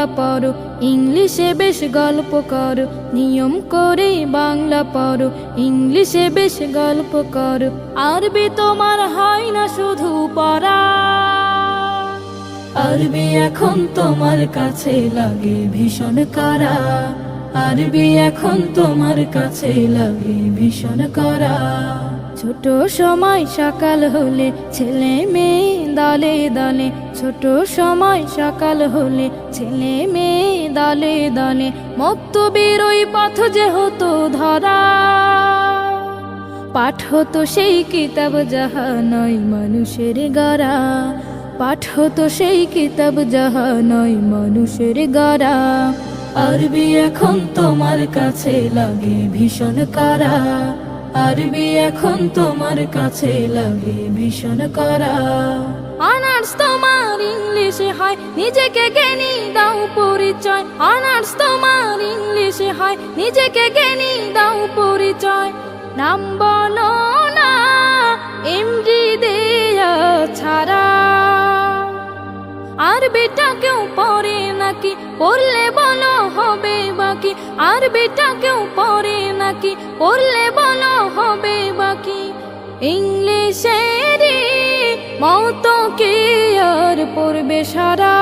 বাংলা পড়ো, ইংলিশে বেশ গল্প করো, নিয়ম করে বাংলা পড়ো, ইংলিশে বেশ গল্প করো, আরবি তোমার হয় না শুধু পড়া। আরবি এখন তোমার কাছে লাগে ভীষণ করা। আরবি এখন তোমার কাছে লাগে ভীষণ করা। ছোট সময় সকাল হলে ছেলে মেয়ে দলে দলে, ছোট সময় সকাল হলে ছেলে মেয়ে দলে দলে, মত্ত বেরোই পথ যে হতো ধরা। পাঠ হতো সেই কিতাব যাহা নয় মানুষের গড়া। পাঠ হতো সেই কিতাব যাহা নয় মানুষের গড়া। আরবি এখন তোমার কাছে লাগে ভীষণ করা? আরবি এখন তোমার কাছে লাগে ভীষণ করা? অনার্স তোমার ইংলিশে হয়, নিজেকে জ্ঞানী দাও পরিচয়। অনার্স তোমার ইংলিশে হয়, নিজেকে জ্ঞানী দাও পরিচয়। নাম বলো না, এমডি দেয়া ছাড়া। আর আর বেটা কেউ পরে নাকি পড়লে বলো হবে বাকি? ইংলিশের মত কে আর পড়বে সারা?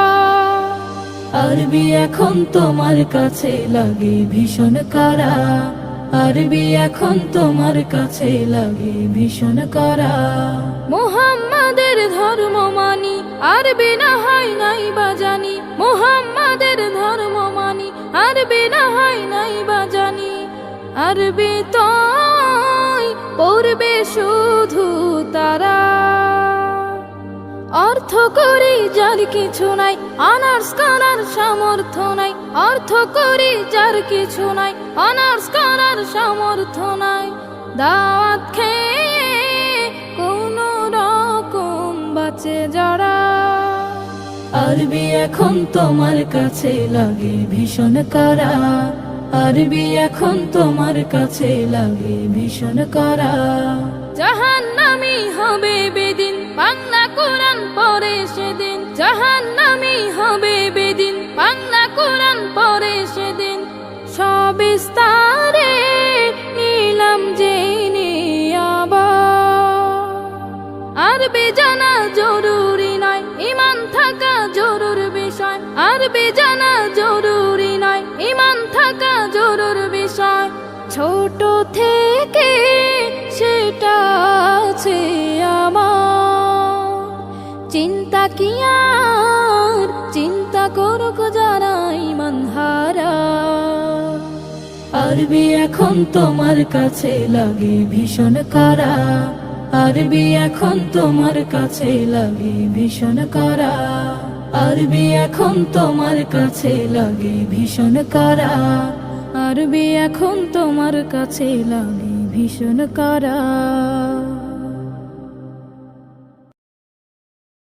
আরবি এখন তোমার কাছে লাগে ভীষণ করা? আরবি এখন তোমার কাছে লাগে ভীষণ করা। মোহাম্মদের ধর্ম মানি, আরবি না হয় নাই বা জানি। মোহাম্মদের ধর্ম মানি, আরবি না হয় নাই বা জানি। আরবি তো পড়বে শুধু তারা। অর্থ করি যার কিছু নাই অনার্স করার সামর্থ্য নাই অর্থ করি যার কিছু নাই অনার্স করার সামর্থ্য নাই। দাওয়াত খেয়ে কোন রকম বাঁচে যারা। আরবি এখন তোমার কাছে লাগে ভীষণ করা। আরবি এখন তোমার কাছে লাগে ভীষণ করা। জাহান নামি হবে বেদিন বাংলা কোরআন পরে সেদিন জাহান নামি হবে বেদিন। বাংলা কোরআন পরে সেদিন সবিস্তারে নিলাম জেনে আবার আরবি জানা জরুরি নয়, ইমান থাকা জরুর বিষয়। আরবি জানা জরুরি নয়, ইমান থাকা জরুর বিষয়। ছোট থেকে চিন্তা কি আর? চিন্তা করুক যারা ইমান হারা আরবি এখন তোমার কাছে লাগে ভীষণ করা? আরবি এখন তোমার কাছে লাগে ভীষণ করা? আরবি এখন তোমার কাছে লাগে ভীষণ করা? আরবি এখন তোমার কাছে লাগে ভীষণ করা?